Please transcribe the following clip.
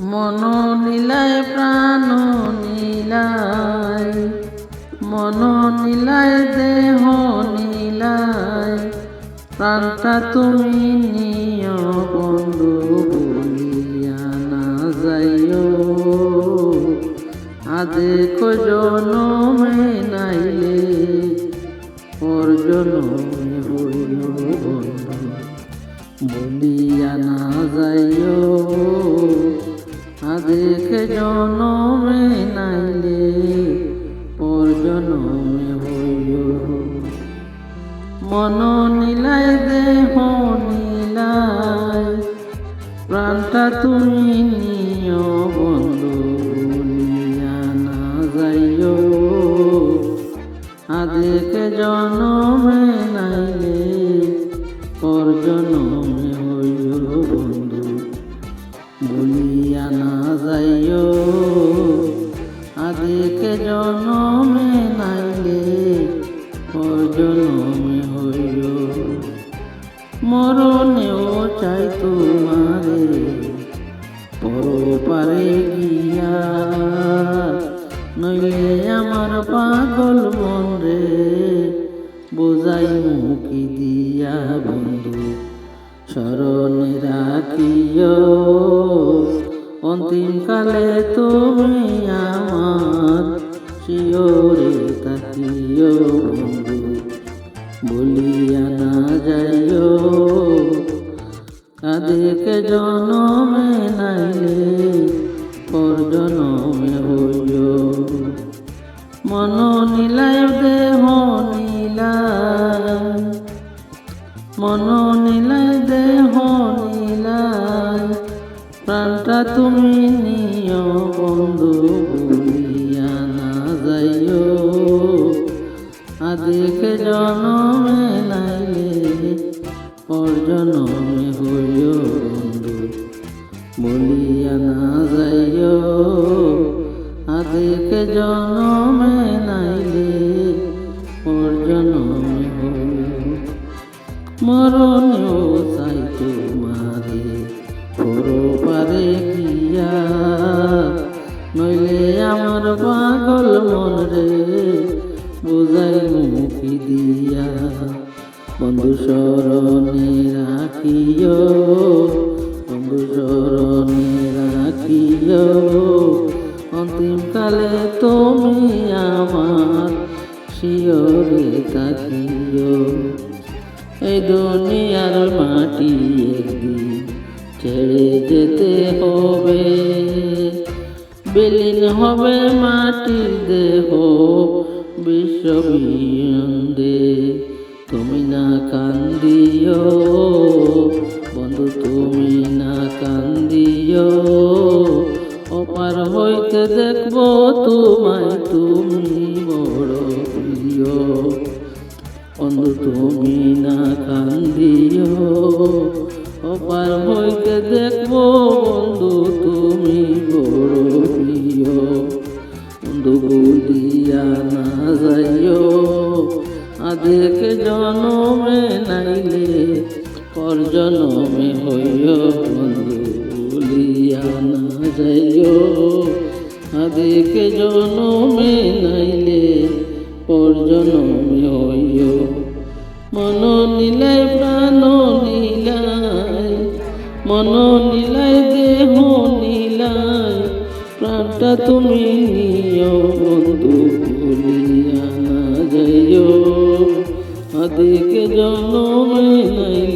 মন নীলায় প্রাণ নীলায় মন নীলায় দেহ নীলায়, প্রাণটা তুমি নিয় বন্ধু বলিয়া না যাইও। আদেক জনমে নাইলে পর হইল বন্ধু বলিয়া না যাইও। আদেক জনমে নাইলে পর জনমে হইও। মন নীলায় দেহ নীলায়, প্রাণটা তুমি নিও বন্ধু বলিয়া না যাইও। আদেক জনমে নাইলে পর জনমে হইও, বন্ধু বলিয়া না যাইও। আদেক জনমে নাইলে পর জনমে হইও। মরণেও চাই তোমারে পর পারে গিয়া। নইলে আমার পাগল মন রে বোঝাই মুখি দিয়া বন্ধু। স্মরণে রাখিও। অন্তিম কালে তুমি আমার শিওরে তাকিও বলিয়া না যাইও। কাদেক জনমে নাইলে পর জনমে হইও। মন তুমি নিও বন্ধু বলিয়া না যাইও। আদেক জনমে নাইলে পর জনমে হইও বন্ধু বলিয়া না যাইও। আদেক জনমে নাইলে পর হইও। মরণেও পাগল মন রে, বুঝাই মুখি দিয়া। বন্ধু স্মরণে রাখিও, বন্ধু স্মরণে রাখিও। অন্তিম কালে তুমি আমার শিওরে তাকিও এই দুনিয়ার মাটি একদিন ছেড়ে যেতে হবে। বিলীন হবে মাটির দেহ বিশ্ববিন্দে তুমি না কান্দিও। আদেক জনমে নাইলে পর জনমে হইও বন্ধু বলিয়া না যাইও। আদেক জনমে নাইলে পর জনমে হইও। মন নীলায় প্রাণ নীলায় মন নীলায় দেহ নীলায় প্রাণটা তুমি নিও বন্ধু বলিয়া না যাইও। দিকে জন্ম নাই।